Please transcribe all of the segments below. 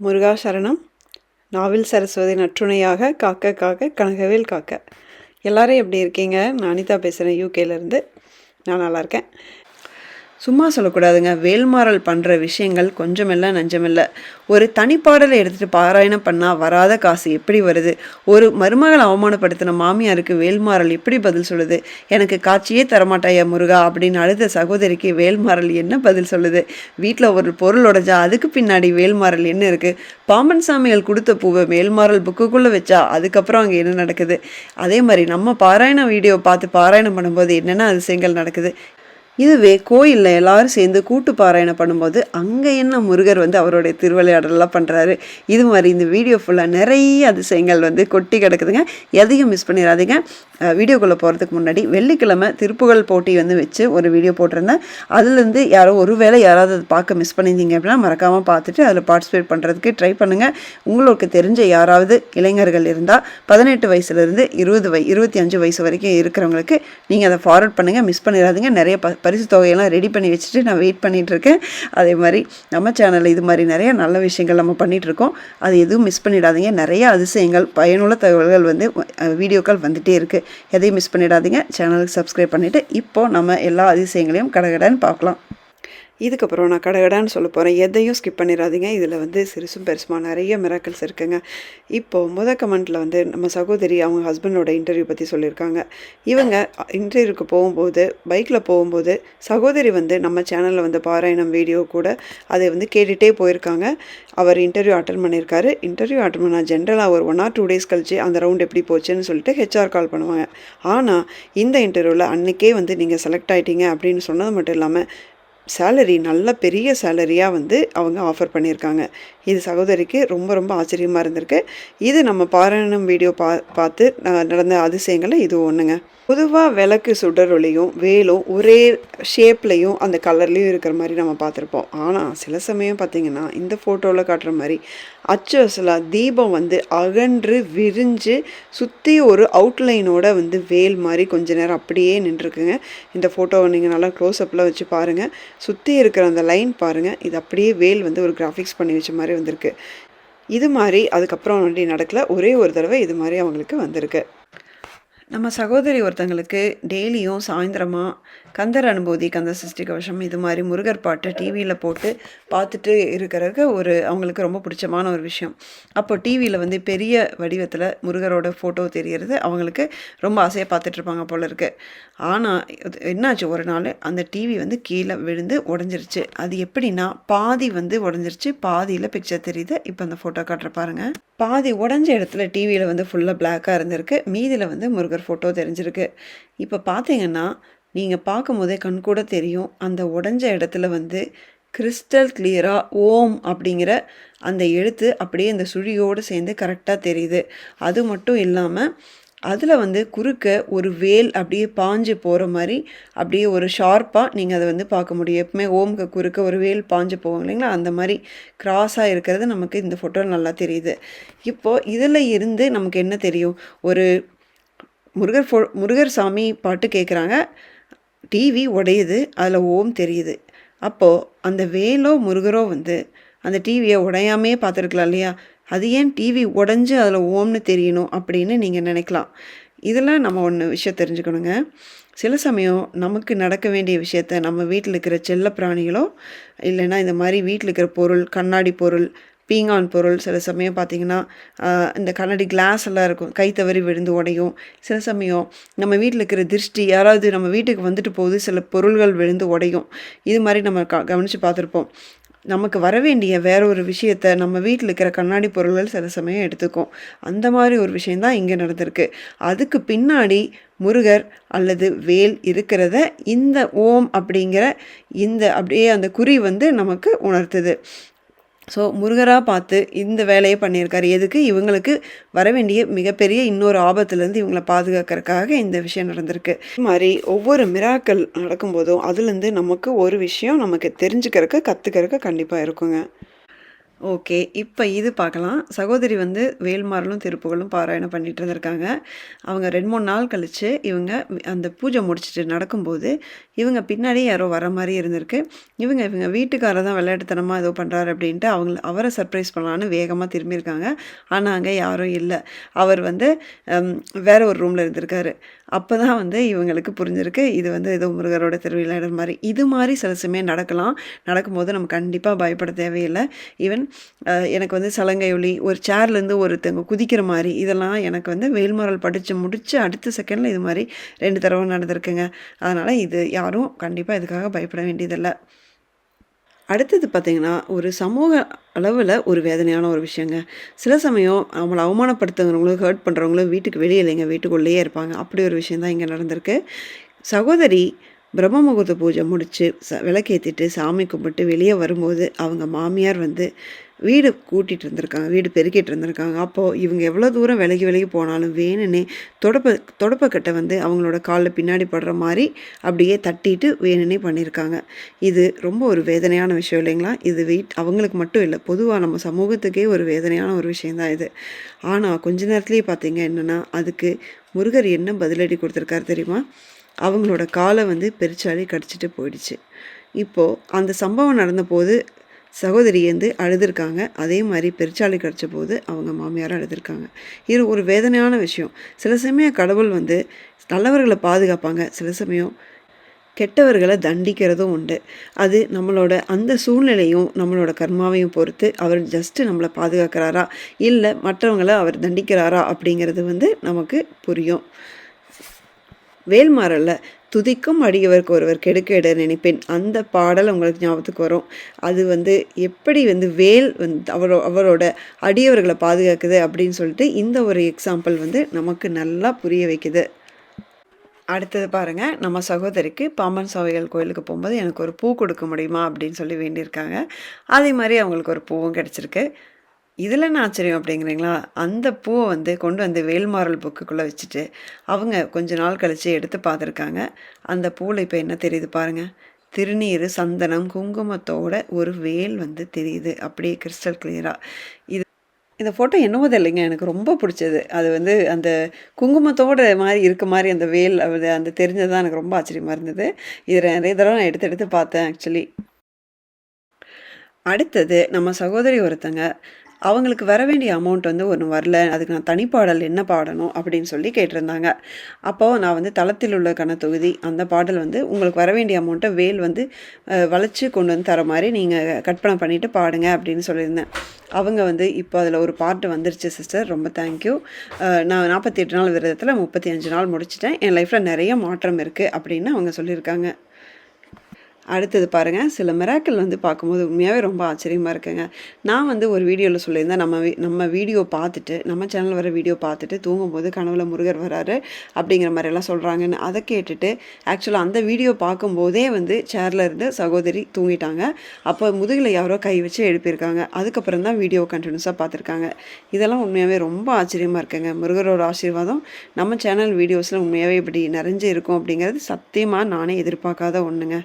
முருகா சரணம் நாவில் சரஸ்வதி நற்றுணையாக காக்க காக்க கனகவேல் காக்க. எல்லாரும் எப்படி இருக்கீங்க? நான் அனிதா பேசுகிறேன் யூகேலேருந்து நான் நல்லா இருக்கேன். சும்மா சொல்லக்கூடாதுங்க. வேல்மாறல் பண்ணுற விஷயங்கள் கொஞ்சமில்ல நஞ்சமில்ல. ஒரு தனிப்பாடலை எடுத்துகிட்டு பாராயணம் பண்ணால் வராத காசு எப்படி வருது? ஒரு மருமகளை அவமானப்படுத்தின மாமியாருக்கு வேல்மாறல் எப்படி பதில் சொல்லுது? எனக்கு காட்சியே தரமாட்டாயா முருகா? அப்படின்னு அழுத சகோதரிக்கு வேல்மாறல் என்ன பதில் சொல்லுது? வீட்டில் ஒரு பொருள் உடைஞ்சா அதுக்கு பின்னாடி வேல்மாறல் என்ன இருக்குது பாம்பன் சாமிகள் கொடுத்த பூவை வேல்மாறல் புக்குக்குள்ளே வச்சா அதுக்கப்புறம் அங்கே என்ன நடக்குது? அதே மாதிரி நம்ம பாராயண வீடியோ பார்த்து பாராயணம் பண்ணும்போது என்னென்ன அதிசயங்கள் நடக்குது? இதுவே கோயிலில் எல்லாரும் சேர்ந்து கூட்டு பாராயணம் பண்ணும்போது அங்கே என்ன முருகர் வந்து அவருடைய திருவிளையாடலாம் பண்ணுறாரு இது மாதிரி இந்த வீடியோ ஃபுல்லாக நிறைய அதிசயங்கள் வந்து கொட்டி கிடக்குதுங்க. எதையும் மிஸ் பண்ணிடாதீங்க வீடியோக்குள்ளே போகிறதுக்கு முன்னாடி வெள்ளிக்கிழமை திருப்புகழ் போட்டி வந்து வச்சு ஒரு வீடியோ போட்டிருந்தேன். அதுலேருந்து யாரோ ஒரு வேளை யாராவது அதை பார்க்க மிஸ் பண்ணியிருந்தீங்க அப்படின்னா மறக்காமல் பார்த்துட்டு அதில் பார்ட்டிசிபேட் பண்ணுறதுக்கு ட்ரை பண்ணுங்கள் உங்களுக்கு தெரிஞ்ச யாராவது இளைஞர்கள் இருந்தால் பதினெட்டு வயசுலேருந்து இருபது வய இருபத்தி அஞ்சு வயசு வரைக்கும் இருக்கிறவங்களுக்கு நீங்கள் அதை ஃபார்வர்ட் பண்ணுங்கள் மிஸ் பண்ணிடாதீங்க நிறைய ப பரிசு தொகையெல்லாம் ரெடி பண்ணி வச்சுட்டு நான் வெயிட் பண்ணிகிட்ருக்கேன் அதே மாதிரி நம்ம சேனலில் இது மாதிரி நிறைய நல்ல விஷயங்கள் நம்ம பண்ணிகிட்ருக்கோம் அது எதுவும் மிஸ் பண்ணிடாதீங்க. நிறைய அதிசயங்கள் பயனுள்ள தகவல்கள் வந்து வீடியோக்கள் வந்துகிட்டே இருக்குது எதையும் மிஸ் பண்ணிடாதீங்க. சேனலுக்கு சப்ஸ்கிரைப் பண்ணிவிட்டு இப்போது நம்ம எல்லா அதிசயங்களையும் கடகடன்னு பார்க்கலாம். இதுக்கப்புறம் நான் கடகடான்னு சொல்ல போகிறேன் எதையும் ஸ்கிப் பண்ணிடாதீங்க இதில் வந்து சிறுசும் பெருசுமா நிறைய மிராக்கிள்ஸ் இருக்குங்க. இப்போது முத கமெண்ட்டில் வந்து நம்ம சகோதரி அவங்க ஹஸ்பண்டோட இன்டர்வியூ பற்றி சொல்லியிருக்காங்க. இவங்க இன்டர்வியூக்கு போகும்போது பைக்கில் போகும்போது சகோதரி வந்து நம்ம சேனலில் வந்து பாராயணம் வீடியோ கூட அதை வந்து கேட்டுகிட்டே போயிருக்காங்க. அவர் இன்டர்வியூ அட்டன் பண்ணியிருக்காரு. இன்டர்வியூ அட்டன் பண்ணால் ஜென்ரலாக ஒரு ஒன் ஆர் டூ டேஸ் கழிச்சு அந்த ரவுண்ட் எப்படி போச்சுன்னு சொல்லிட்டு ஹெச்ஆர் கால் பண்ணுவாங்க. ஆனால் இந்த இன்டர்வியூவில் அன்றைக்கே வந்து நீங்கள் செலக்ட் ஆகிட்டீங்க அப்படின்னு சொன்னது மட்டும் இல்லாமல் சேலரி நல்ல பெரிய சேலரியாக வந்து அவங்க ஆஃபர் பண்ணியிருக்காங்க. இது சகோதரிக்கு ரொம்ப ரொம்ப ஆச்சரியமாக இருந்திருக்கு. இது நம்ம பாராயணம் வீடியோ பா பார்த்து நடந்த அதிசயங்களில் இது ஒன்றுங்க பொதுவாக விளக்கு சுடரொளியும் வேலும் ஒரே ஷேப்லேயும் அந்த கலர்லேயும் இருக்கிற மாதிரி நம்ம பார்த்துருப்போம். ஆனால் சில சமயம் பார்த்திங்கன்னா இந்த ஃபோட்டோவில் காட்டுற மாதிரி அச்சு அசலாக தீபம் வந்து அகன்று விரிஞ்சு சுற்றி ஒரு அவுட்லைனோட வந்து வேல் மாதிரி கொஞ்ச நேரம் அப்படியே நின்றுருக்குங்க. இந்த ஃபோட்டோவை நீங்கள் நல்லா க்ளோஸ்அப்பில் வச்சு பாருங்கள் சுற்றி இருக்கிற அந்த லைன் பாருங்கள் இது அப்படியே வேல் வந்து ஒரு கிராஃபிக்ஸ் பண்ணி வச்ச மாதிரி வந்திருக்கு. இது மாதிரி அதுக்கப்புறம் வண்டி நடக்கல. ஒரே ஒரு தடவை இது மாதிரி அவங்களுக்கு வந்திருக்கு. நம்ம சகோதரி ஒருத்தங்களுக்கு டெய்லியும் சாயந்தரமாக கந்தர் அனுபூதி கந்த சஷ்டி கவசம் இது மாதிரி முருகர் பாட்டை டிவியில் போட்டு பார்த்துட்டு இருக்கிறதுக்கு ஒரு அவங்களுக்கு ரொம்ப பிடிச்சமான ஒரு விஷயம். அப்போ டிவியில் வந்து பெரிய வடிவத்தில் முருகரோட ஃபோட்டோ தெரியறது அவங்களுக்கு ரொம்ப ஆசையாக பார்த்துட்ருப்பாங்க போல இருக்கு. ஆனால் என்னாச்சு? ஒரு நாள் அந்த டிவி வந்து கீழே விழுந்து உடஞ்சிருச்சு. அது எப்படின்னா பாதி வந்து உடஞ்சிருச்சு பாதியில் பிக்சர் தெரியுது. இப்போ அந்த ஃபோட்டோ காட்டுற பாருங்கள் பாதி உடஞ்ச இடத்துல டிவியில் வந்து ஃபுல்லாக பிளாக்காக இருந்திருக்கு. மீதியில் வந்து முருகர் ஃபோட்டோ தெரிஞ்சிருக்கு. இப்போ பார்த்தீங்கன்னா நீங்கள் பார்க்கும்போதே கண் கூட தெரியும். அந்த உடஞ்ச இடத்துல வந்து கிறிஸ்டல் கிளியராக ஓம் அப்படிங்கிற அந்த எழுத்து அப்படியே இந்த சுழியோடு சேர்ந்து கரெக்டாக தெரியுது. அது மட்டும் இல்லாமல் அதில் வந்து குறுக்க ஒரு வேல் அப்படியே பாஞ்சு போகிற மாதிரி அப்படியே ஒரு ஷார்ப்பாக நீங்கள் அதை வந்து பார்க்க முடியும். எப்பவுமே ஓம்க்கு குறுக்க ஒரு வேல் பாஞ்சு போவோம் இல்லைங்களா? அந்த மாதிரி கிராஸாக இருக்கிறது நமக்கு இந்த ஃபோட்டோ நல்லா தெரியுது. இப்போது இதில் இருந்து நமக்கு என்ன தெரியும்? ஒரு முருகர் ஃபோ முருகர் சாமி பாட்டு கேட்குறாங்க டிவி உடையுது அதில் ஓம் தெரியுது. அப்போது அந்த வேலோ முருகரோ வந்து அந்த டிவியை உடையாமே பார்த்துருக்கலாம் இல்லையா? அது ஏன் டிவி உடஞ்சி அதில் ஓம்னு தெரியணும் அப்படின்னு நீங்கள் நினைக்கலாம். இதெல்லாம் நம்ம ஒன்று விஷயம் தெரிஞ்சுக்கணுங்க. சில சமயம் நமக்கு நடக்க வேண்டிய விஷயத்த நம்ம வீட்டில் இருக்கிற செல்ல பிராணிகளோ இல்லைன்னா இந்த மாதிரி வீட்டில் இருக்கிற பொருள் கண்ணாடி பொருள் பீங்கான் பொருள் சில சமயம் பார்த்தீங்கன்னா இந்த கண்ணாடி கிளாஸ் எல்லாம் இருக்கும். கை தவறி விழுந்து உடையும். சில சமயம் நம்ம வீட்டில் இருக்கிற திருஷ்டி யாராவது நம்ம வீட்டுக்கு வந்துட்டு போகுது சில பொருள்கள் விழுந்து உடையும். இது மாதிரி நம்ம க கவனித்து பார்த்துருப்போம். நமக்கு வர வேண்டிய வேற ஒரு விஷயத்த நம்ம வீட்டில் இருக்கிற கண்ணாடி பொருள்கள் சில சமயம் எடுத்துக்கும். அந்த மாதிரி ஒரு விஷயந்தான் இங்கே நடந்திருக்கு. அதுக்கு பின்னாடி முருகர் அல்லது வேல் இருக்கிறத இந்த ஓம் அப்படிங்கிற இந்த அப்படியே அந்த குறி வந்து நமக்கு உணர்த்துது. ஸோ முருகராக பார்த்து இந்த வேலையை பண்ணியிருக்காரு. எதுக்கு? இவங்களுக்கு வர வேண்டிய மிகப்பெரிய இன்னொரு ஆபத்துலேருந்து இவங்களை பாதுகாக்கறதுக்காக இந்த விஷயம் நடந்திருக்கு. இது மாதிரி ஒவ்வொரு மிராக்கள் நடக்கும்போதும் அதுலேருந்து நமக்கு ஒரு விஷயம் நமக்கு தெரிஞ்சுக்கிறதுக்கு கற்றுக்கிறதுக்கு கண்டிப்பாக இருக்குங்க. ஓகே இப்போ இது பார்க்கலாம் சகோதரி வந்து வேல்மாறலும் திருப்புகளும் பாராயணம் பண்ணிகிட்டு இருந்திருக்காங்க. அவங்க ரெண்டு மூணு நாள் கழித்து இவங்க அந்த பூஜை முடிச்சுட்டு நடக்கும்போது இவங்க பின்னாடி யாரோ வர மாதிரி இருந்திருக்கு. இவங்க இவங்க வீட்டுக்காரர் தான் விளையாட்டுத்தனமாக ஏதோ பண்ணுறாரு அப்படின்ட்டு அவங்கள அவரை சர்ப்ரைஸ் பண்ணலான்னு வேகமாக திரும்பியிருக்காங்க. ஆனால் அங்கே யாரும் இல்லை. அவர் வந்து வேற ஒரு ரூமில் இருந்திருக்காரு. அப்போ தான் வந்து இவங்களுக்கு புரிஞ்சிருக்கு. இது வந்து ஏதோ முருகரோட திருவிளையாடல் மாதிரி. இது மாதிரி சில சமயம் நடக்கலாம். நடக்கும்போது நம்ம கண்டிப்பாக பயப்பட தேவையில்லை. ஈவன் எனக்கு வந்து சலங்கை ஒளி ஒரு சேர்லேருந்து ஒருத்தவங்க குதிக்கிற மாதிரி இதெல்லாம் எனக்கு வந்து வேல்மாறல் படித்து முடித்து அடுத்த செகண்டில் இது மாதிரி ரெண்டு தடவை நடந்திருக்குங்க. அதனால் இது யாரும் கண்டிப்பாக இதுக்காக பயப்பட வேண்டியதில்லை. அடுத்தது பார்த்திங்கன்னா ஒரு சமூக அளவில் ஒரு வேதனையான ஒரு விஷயங்க. சில சமயம் அவங்கள அவமானப்படுத்துகிறவங்களும் ஹர்ட் பண்ணுறவங்களும் வீட்டுக்கு வெளியே இல்லைங்க. வீட்டுக்குள்ளேயே இருப்பாங்க. அப்படி ஒரு விஷயம் தான் இங்கே நடந்திருக்கு. சகோதரி பிரம்ம முகூர்த்த பூஜை முடித்து ச விளக்கேற்றிட்டு சாமி கும்பிட்டு வெளியே வரும்போது அவங்க மாமியார் வந்து வீடு கூட்டிகிட்டு இருந்திருக்காங்க வீடு பெருக்கிட்டு இருந்திருக்காங்க. அப்போது இவங்க எவ்வளோ தூரம் விலகி விலகி போனாலும் வேணுன்னே தொடப்ப தொடப்பக்கட்டை வந்து அவங்களோட காலில் பின்னாடி படுற மாதிரி அப்படியே தட்டிட்டு வேணுன்னே பண்ணியிருக்காங்க இது ரொம்ப ஒரு வேதனையான விஷயம் இல்லைங்களா? இது வெயிட் அவங்களுக்கு மட்டும் இல்லை பொதுவாக நம்ம சமூகத்துக்கே ஒரு வேதனையான ஒரு விஷயந்தான் இது. ஆனால் கொஞ்ச நேரத்துலேயே பார்த்தீங்க என்னென்னா அதுக்கு முருகர் என்ன பதிலடி கொடுத்துருக்காரு தெரியுமா? அவங்களோட காலை வந்து பெருச்சாலி கடிச்சிட்டு போயிடுச்சு. இப்போது அந்த சம்பவம் நடந்தபோது சகோதரி வந்து அழுதுருக்காங்க. அதே மாதிரி பெருச்சாளி கிடச்ச போது அவங்க மாமியாரும் அழுதுருக்காங்க. இது ஒரு வேதனையான விஷயம். சில சமயம் கடவுள் வந்து நல்லவர்களை பாதுகாப்பாங்க. சில சமயம் கெட்டவர்களை தண்டிக்கிறதும் உண்டு. அது நம்மளோட அந்த சூழ்நிலையும் நம்மளோட கர்மாவையும் பொறுத்து அவர் ஜஸ்ட்டு நம்மளை பாதுகாக்கிறாரா? இல்லை மற்றவங்களை அவர் தண்டிக்கிறாரா? அப்படிங்கிறது வந்து நமக்கு புரியும். வேல்மாறல்ல துதிக்கும் அடியவருக்கு ஒருவர் கெடுக்கிட நினைப்பேன். அந்த பாடல் உங்களுக்கு ஞாபகத்துக்கு வரும். அது வந்து எப்படி வந்து வேல் வந்து அவரோ அவரோட அடியவர்களை பாதுகாக்குது அப்படின்னு சொல்லிட்டு இந்த ஒரு எக்ஸாம்பிள் வந்து நமக்கு நல்லா புரிய வைக்குது. அடுத்தது பாருங்கள் நம்ம சகோதரிக்கு பாம்பன் சாவைகள் கோயிலுக்கு போகும்போது எனக்கு ஒரு பூ கொடுக்க முடியுமா அப்படின்னு சொல்லி வேண்டியிருக்காங்க. அதே மாதிரி அவங்களுக்கு ஒரு பூவும் கிடச்சிருக்கு. இதில் என்ன ஆச்சரியம் அப்படிங்கிறீங்களா? அந்த பூவை வந்து கொண்டு வந்து வேல்மாறல் புக்குக்குள்ளே வச்சுட்டு அவங்க கொஞ்ச நாள் கழித்து எடுத்து பார்த்துருக்காங்க. அந்த பூவில் இப்போ என்ன தெரியுது பாருங்கள் திருநீர் சந்தனம் குங்குமத்தோட ஒரு வேல் வந்து தெரியுது. அப்படியே கிறிஸ்டல் கிளியராக இது இந்த ஃபோட்டோ என்னவோ இல்லைங்க எனக்கு ரொம்ப பிடிச்சது. அது வந்து அந்த குங்குமத்தோட மாதிரி இருக்க மாதிரி அந்த வேல் அது அந்த தெரிஞ்சது தான் எனக்கு ரொம்ப ஆச்சரியமாக இருந்தது. இதில் நிறைய தடவை நான் எடுத்து எடுத்து பார்த்தேன் ஆக்சுவலி அடுத்தது நம்ம சகோதரி ஒருத்தங்க. அவங்களுக்கு வர வேண்டிய அமௌண்ட் வந்து ஒன்று வரல அதுக்கு நான் தனிப்பாடல் என்ன பாடணும் அப்படின்னு சொல்லி கேட்டிருந்தாங்க. அப்போது நான் வந்து தளத்தில் உள்ள கன தொகுதி அந்த பாடல் வந்து உங்களுக்கு வர வேண்டிய அமௌண்ட்டை வேல் வந்து வளைச்சி வளைச்சு கொண்டு வந்து தர மாதிரி நீங்கள் கற்பனை பண்ணிவிட்டு பாடுங்க அப்படின்னு சொல்லியிருந்தேன். அவங்க வந்து இப்போ அதில் ஒரு பாட்டு வந்துருச்சு சிஸ்டர் ரொம்ப தேங்க்யூ நான் நாற்பத்தி எட்டு நாள் விரதத்தில் முப்பத்தி அஞ்சு நாள் முடிச்சிட்டேன். என் லைஃப்பில் நிறைய மாற்றம் இருக்குது அப்படின்னு அவங்க சொல்லியிருக்காங்க. அடுத்தது பாருங்கள் சில மிராக்கள் வந்து பார்க்கும்போது உண்மையாகவே ரொம்ப ஆச்சரியமாக இருக்குங்க. நான் வந்து ஒரு வீடியோவில் சொல்லியிருந்தேன் நம்ம நம்ம வீடியோ பார்த்துட்டு நம்ம சேனல் வர வீடியோ பார்த்துட்டு தூங்கும்போது கனவுல முருகர் வராரு அப்படிங்கிற மாதிரியெல்லாம் சொல்கிறாங்கன்னு அதை கேட்டுட்டு ஆக்சுவலாக அந்த வீடியோ பார்க்கும்போதே வந்து சேரில் இருந்து சகோதரி தூங்கிட்டாங்க. அப்போ முதுகில் யாரோ கை வச்சு எழுப்பியிருக்காங்க. அதுக்கப்புறம் தான் வீடியோ கண்டினியூஸாக பார்த்துருக்காங்க. இதெல்லாம் உண்மையாகவே ரொம்ப ஆச்சரியமாக இருக்குங்க. முருகரோட ஆசீர்வாதம் நம்ம சேனல் வீடியோஸில் உண்மையாகவே இப்படி நிறைஞ்சு இருக்கும் அப்படிங்கிறது சத்தியமாக நானே எதிர்பார்க்காத ஒன்றுங்க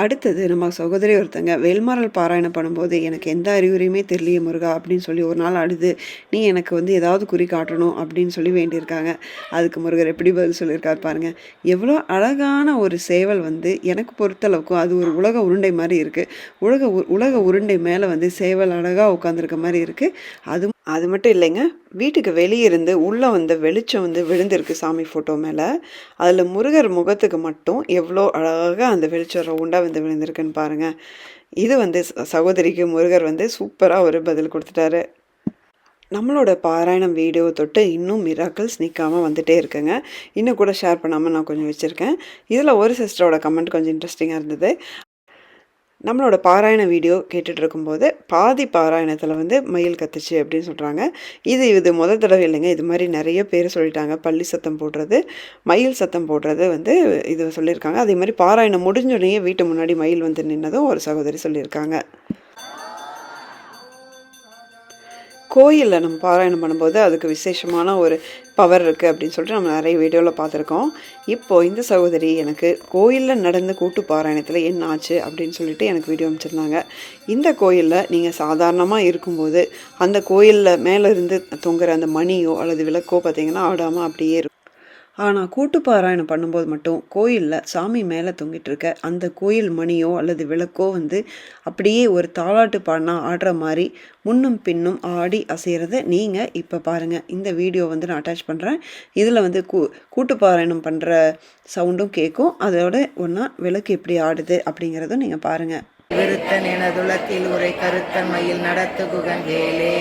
அடுத்தது நம்ம சகோதரி ஒருத்தங்க வேல்மாரல் பாராயணம் பண்ணும்போது எனக்கு எந்த அறிகுறியுமே தெரியலையே முருகா அப்படின்னு சொல்லி ஒரு நாள் அழுது நீ எனக்கு வந்து ஏதாவது குறி காட்டணும் அப்படின்னு சொல்லி வேண்டியிருக்காங்க. அதுக்கு முருகர் எப்படி பதில் சொல்லியிருக்காரு பாருங்க. எவ்வளோ அழகான ஒரு சேவல் வந்து எனக்கு பொறுத்தளவுக்கும் அது ஒரு உலக உருண்டை மாதிரி இருக்குது உலக உ- உலக உருண்டை மேலே வந்து சேவல் அழகாக உட்காந்துருக்க மாதிரி இருக்குது அது அது மட்டும் இல்லைங்க வீட்டுக்கு வெளியே இருந்து உள்ளே வந்து வெளிச்சம் வந்து விழுந்திருக்கு சாமி ஃபோட்டோ மேலே. அதில் முருகர் முகத்துக்கு மட்டும் எவ்வளோ அழகாக அந்த வெளிச்சம் ரவுண்டாக வந்து விழுந்திருக்குன்னு பாருங்கள் இது வந்து சகோதரிக்கு முருகர் வந்து சூப்பராக ஒரு பதில் கொடுத்துட்டாரு. நம்மளோட பாராயணம் வீடியோ தொட்டு இன்னும் மிராக்கிள்ஸ் நிற்காமல் வந்துகிட்டே இருக்குங்க. இன்னும் கூட ஷேர் பண்ணாமல் நான் கொஞ்சம் வச்சுருக்கேன். இதில் ஒரு சிஸ்டரோட கமெண்ட் கொஞ்சம் இன்ட்ரெஸ்டிங்காக இருந்தது. நம்மளோட பாராயண வீடியோ கேட்டுட்டு இருக்கும்போது பாதி பாராயணத்தில் வந்து மயில் கத்துச்சு அப்படின்னு சொல்கிறாங்க இது இது முதல் தடவை இல்லைங்க. இது மாதிரி நிறைய பேர் சொல்லிட்டாங்க. பள்ளி சத்தம் போடுறது மயில் சத்தம் போடுறது வந்து இது சொல்லியிருக்காங்க. அதே மாதிரி பாராயணம் முடிஞ்சோடனே வீட்டு முன்னாடி மயில் வந்து நின்னதும் ஒரு சகோதரி சொல்லியிருக்காங்க. கோயிலில் நம்ம பாராயணம் பண்ணும்போது அதுக்கு விசேஷமான ஒரு பவர் இருக்குது அப்படின்னு சொல்லிட்டு நம்ம நிறைய வீடியோவில் பார்த்துருக்கோம். இப்போது இந்த சகோதரி எனக்கு கோயிலில் நடந்த கூட்டு பாராயணத்தில் என்ன ஆச்சு அப்படின்னு சொல்லிட்டு எனக்கு வீடியோ அமைச்சிருந்தாங்க இந்த கோயிலில் நீங்கள் சாதாரணமாக இருக்கும்போது அந்த கோயிலில் மேலே இருந்து தொங்குற அந்த மணியோ அல்லது விளக்கோ பார்த்தீங்கன்னா ஆடாமல் அப்படியே இருக்கும். ஆனால் கூட்டு பாராயணம் பண்ணும்போது மட்டும் கோயிலில் சாமி மேலே தொங்கிட்டு இருக்க அந்த கோயில் மணியோ அல்லது விளக்கோ வந்து அப்படியே ஒரு தாலாட்டு பாடினா ஆடுற மாதிரி முன்னும் பின்னும் ஆடி அசைகிறத நீங்கள் இப்போ பாருங்கள் இந்த வீடியோ வந்து நான் அட்டாச் பண்ணுறேன் இதில் வந்து கூ கூட்டு பாராயணம் பண்ணுற சவுண்டும் கேட்கும் அதோட ஒன்றா விளக்கு எப்படி ஆடுது அப்படிங்கிறதும் நீங்கள் பாருங்கள் விருத்தன் எனதுலக்கில் உரை கருத்தன் மயில் நடத்து குகங்கேலே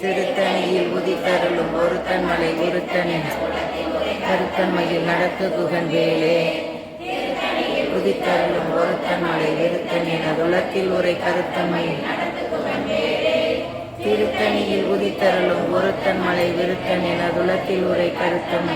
திருத்தணியில் உதித்தருளும் ஒருத்தன் மலை ஒருத்தன் கருத்தன்மையில் மயில் குகன் வேலே உதித்தருளும் ஒருத்தன் மலை விருத்தன் எனதுலக்கில் உரை கருத்தன்மையில் திருத்தணியில் உதித்தருளும் ஒருத்தன் மலை விருத்தன் எனதுலக்கில் உரை கருத்தன்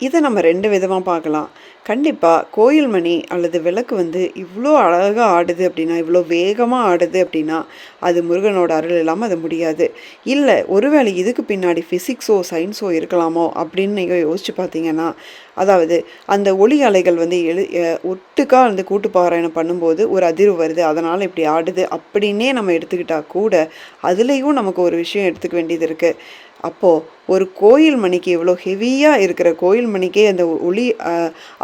இதை நம்ம ரெண்டு விதமாக பார்க்கலாம். கண்டிப்பாக கோயில் மணி அல்லது விளக்கு வந்து இவ்வளோ அழகாக ஆடுது அப்படின்னா இவ்வளோ வேகமாக ஆடுது அப்படின்னா அது முருகனோட அருள் இல்லாமல் அது முடியாது. இல்லை ஒருவேளை இதுக்கு பின்னாடி ஃபிசிக்ஸோ சயின்ஸோ இருக்கலாமோ அப்படின்னு நீங்கள் யோசிச்சு பார்த்தீங்கன்னா அதாவது அந்த ஒளி அலைகள் வந்து எழு ஒட்டுக்கா வந்து கூட்டு பாராயணம் பண்ணும்போது ஒரு அதிர்வு வருது அதனால் இப்படி ஆடுது அப்படின்னே நம்ம எடுத்துக்கிட்டால் கூட அதுலேயும் நமக்கு ஒரு விஷயம் எடுத்துக்க வேண்டியது இருக்குது அப்போது ஒரு கோயில் மணிக்கு இவ்வளோ ஹெவியாக இருக்கிற கோயில் மணிக்கே அந்த ஒளி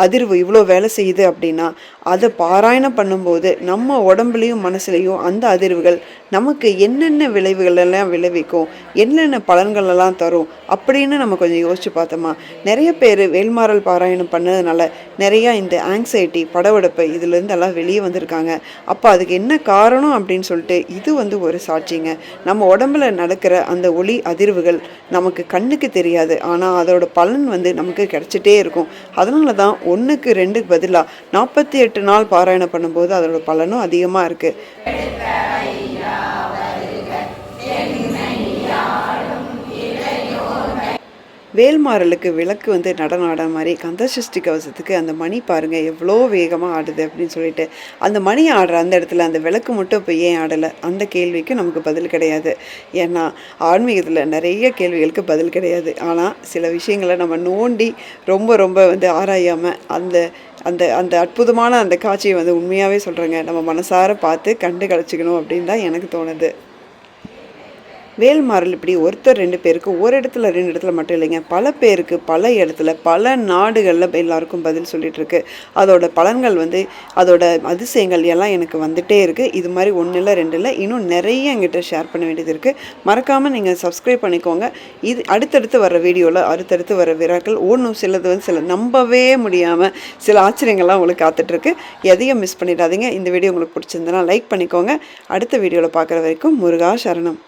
அதிர்வு இவ்வளோ வேலை செய்யுது அப்படின்னா அதை பாராயணம் பண்ணும்போது நம்ம உடம்புலையும் மனசுலையும் அந்த அதிர்வுகள் நமக்கு என்னென்ன விளைவுகள் எல்லாம் விளைவிக்கும் என்னென்ன பலன்கள் எல்லாம் தரும் அப்படின்னு நம்ம கொஞ்சம் யோசிச்சு பார்த்தோமா? நிறைய பேர் வேல்மாறல் பாராயணம் பண்ணதுனால நிறையா இந்த ஆங்ஸைட்டி படவெடுப்பு இதுலேருந்து எல்லாம் வெளியே வந்திருக்காங்க. அப்போ அதுக்கு என்ன காரணம் அப்படின்னு சொல்லிட்டு இது வந்து ஒரு சாட்சிங்க. நம்ம உடம்புல நடக்கிற அந்த ஒளி அதிர்வுகள் நமக்கு கண்ணுக்கு தெரியாது. ஆனால் அதோட பலன் வந்து நமக்கு கிடைச்சிட்டே இருக்கும். அதனால தான் ஒன்றுக்கு ரெண்டுக்கு பதிலாக நாற்பத்தி எட்டு நாள் பாராயணம் பண்ணும்போது அதோட பலனும் அதிகமாக இருக்குது வேல்மாறலுக்கு விளக்கு வந்து நடனம் ஆட மாதிரி கந்தசஷ்டி கவசத்துக்கு அந்த மணி பாருங்கள் எவ்வளோ வேகமாக ஆடுது அப்படின்னு சொல்லிட்டு. அந்த மணி ஆடுற அந்த இடத்துல அந்த விளக்கு மட்டும் இப்போ ஏன் ஆடலை? அந்த கேள்விக்கு நமக்கு பதில் கிடையாது. ஏன்னா ஆன்மீகத்தில் நிறைய கேள்விகளுக்கு பதில் கிடையாது. ஆனால் சில விஷயங்களை நம்ம நோண்டி ரொம்ப ரொம்ப வந்து ஆராயாமல் அந்த அந்த அந்த அற்புதமான அந்த காட்சியை வந்து உண்மையாகவே சொல்கிறேங்க நம்ம மனசார பார்த்து கண்டு கழிச்சிக்கணும் அப்படின்னு தான் எனக்கு தோணுது. வேல்மாறல் இப்படி ஒருத்தர் ரெண்டு பேருக்கு ஒரு இடத்துல ரெண்டு இடத்துல மட்டும் இல்லைங்க. பல பேருக்கு பல இடத்துல பல நாடுகளில் எல்லாருக்கும் பதில் சொல்லிகிட்ருக்கு அதோட பலன்கள் வந்து அதோட அதிசயங்கள் எல்லாம் எனக்கு வந்துகிட்டே இருக்குது இது மாதிரி ஒன்றும் இல்லை ரெண்டு இல்லை இன்னும் நிறைய எங்கிட்ட ஷேர் பண்ண வேண்டியது இருக்குது மறக்காமல் நீங்கள் சப்ஸ்கிரைப் பண்ணிக்கோங்க. இது அடுத்தடுத்து வர வீடியோவில் அடுத்தடுத்து வர விழாக்கள் ஒன்றும் சிலது வந்து சில நம்பவே முடியாமல் சில ஆச்சரியங்கள்லாம் உங்களுக்கு காத்துட்ருக்கு எதையும் மிஸ் பண்ணிடாதீங்க. இந்த வீடியோ உங்களுக்கு பிடிச்சிருந்தனா லைக் பண்ணிக்கோங்க. அடுத்த வீடியோவில் பார்க்குற வரைக்கும் முருகா சரணம்.